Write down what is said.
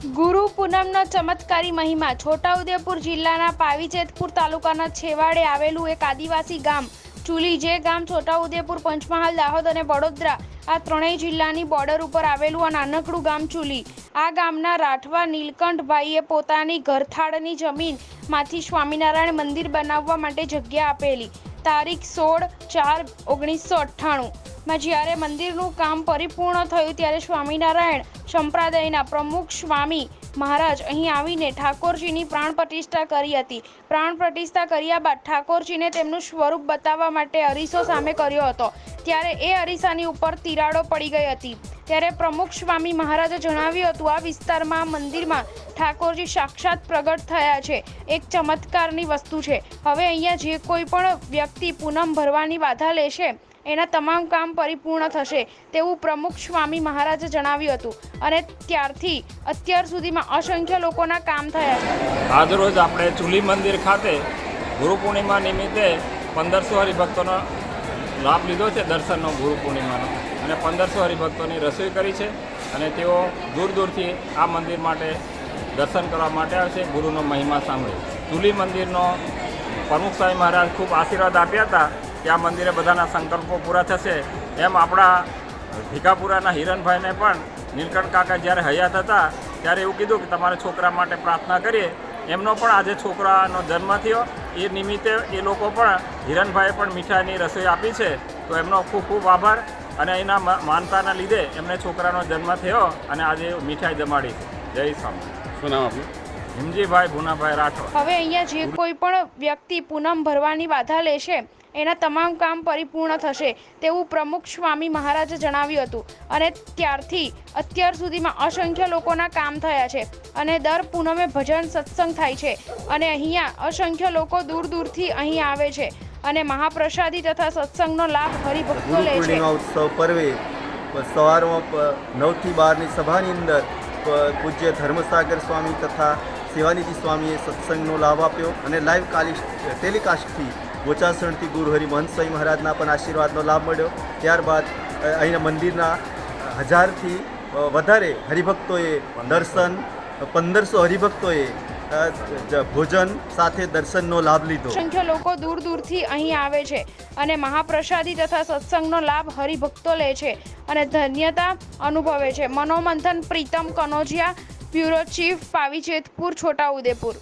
ગુરુ પૂનમનો ચમત્કારી મહિમા છોટાઉદેપુર જિલ્લાના પાવીજેતપુર તાલુકાના છેવાડે આવેલું એક આદિવાસી ગામ ચુલી જે ગામ છોટાઉદેપુર, પંચમહાલ, દાહોદ અને વડોદરા આ ત્રણેય જિલ્લાની બોર્ડર ઉપર આવેલું આ નાનકડું ગામ ચુલી. આ ગામના રાઠવા નીલકંઠભાઈએ પોતાની ઘરથાળની જમીનમાંથી સ્વામિનારાયણ મંદિર બનાવવા માટે જગ્યા આપેલી. તારીખ સોળ ચાર ઓગણીસો અઠ્ઠાણું. માં જ્યારે મંદિરનું કામ પરિપૂર્ણ થયું ત્યારે સ્વામિનારાયણ સંપ્રદાયના પ્રમુખ સ્વામી મહારાજ અહીં આવીને ઠાકોરજીની પ્રાણ પ્રતિષ્ઠા કરી હતી. પ્રાણ પ્રતિષ્ઠા કર્યા બાદ ઠાકોરજીને તેમનું સ્વરૂપ બતાવવા માટે અરીસો સામે કર્યો હતો. ત્યારે એ અરીસાની ઉપર તિરાડો પડી ગઈ હતી. ત્યારે પ્રમુખ સ્વામી મહારાજે જણાવ્યું હતું, આ વિસ્તારમાં, મંદિરમાં ઠાકોરજી સાક્ષાત પ્રગટ થયા છે. એક ચમત્કારની વસ્તુ છે. હવે અહીંયા જે કોઈ પણ વ્યક્તિ પૂનમ ભરવાની વાધા લેશે એના તમામ કામ પરિપૂર્ણ થશે, તેવું પ્રમુખ સ્વામી મહારાજે જણાવ્યું હતું. અને ત્યારથી અત્યાર સુધીમાં અસંખ્ય લોકોના કામ થયા છે. આજરોજ આપણે ચૂલી મંદિર ખાતે ગુરુ પૂર્ણિમા નિમિત્તે પંદરસો હરિભક્તોનો લાભ લીધો છે, દર્શનનો ગુરુ પૂર્ણિમાનો. અને પંદરસો હરિભક્તોની રસોઈ કરી છે અને તેઓ દૂર દૂરથી આ મંદિર માટે દર્શન કરવા માટે આવે છે. ગુરુનો મહિમા સાંભળે. ચૂલી મંદિરનો પ્રમુખ સ્વામી મહારાજ ખૂબ આશીર્વાદ આપ્યા હતા. કે આ મંદિરે બધાના સંકલ્પો પૂરા થશે. એમ આપણા ભીખાપુરાના હિરણભાઈને પણ નીલકંઠ કાકા જ્યારે હયાત હતા, ત્યારે એવું કીધું કે તમારા છોકરા માટે પ્રાર્થના કરીએ. એમનો પણ આજે છોકરાનો જન્મ થયો. એ નિમિત્તે એ લોકો પણ હિરણભાઈએ પણ મીઠાઈની રસોઈ આપી છે. તો એમનો ખૂબ ખૂબ આભાર અને એના માનતાના લીધે એમને છોકરાનો જન્મ થયો અને આજે મીઠાઈ જમાડી છે. જય સ્વામી શું નામ આપનું? હિમજીભાઈ ભુનાભાઈ રાઠોડ. હવે અહીંયા જે કોઈ પણ વ્યક્તિ પૂનમ ભરવાની બાધા લેશે એના તમામ કામ પરિપૂર્ણ થશે તેવું પ્રમુખ સ્વામી મહારાજે જણાવ્યું હતું. અને ત્યારથી અત્યાર સુધીમાં અસંખ્ય લોકોના કામ થયા છે અને દર પૂનમે ભજન સત્સંગ થાય છે અને અહીંયા અસંખ્ય લોકો દૂર દૂરથી અહીં આવે છે અને મહાપ્રસાદી તથા સત્સંગનો લાભ હરિભક્તો લે છે. ઉત્સવ પર્વે સવારમાં નવથી બારની સભાની અંદર પૂજ્ય ધર્મસાગર સ્વામી તથા સેવાનિધિ સ્વામીએ સત્સંગનો લાભ આપ્યો અને લાઈવ કાલી ટેલિકાસ્ટથી ગોચાસણથી ગુરુ હરિ મહંત સ્વામી મહારાજના પણ આશીર્વાદનો લાભ મળ્યો. ત્યારબાદ અહીંના મંદિરના હજારથી વધારે હરિભક્તોએ દર્શન, પંદરસો હરિભક્તોએ ભોજન સાથે દર્શનનો લાભ લીધો. સંખ્યા લોકો દૂર દૂરથી અહીં આવે છે અને મહાપ્રસાદી તથા સત્સંગનો લાભ હરિભક્તો લે છે અને ધન્યતા અનુભવે છે. Manomanthan Pritam Kanojiya bureau chief Pavijetpur Chhotaudepur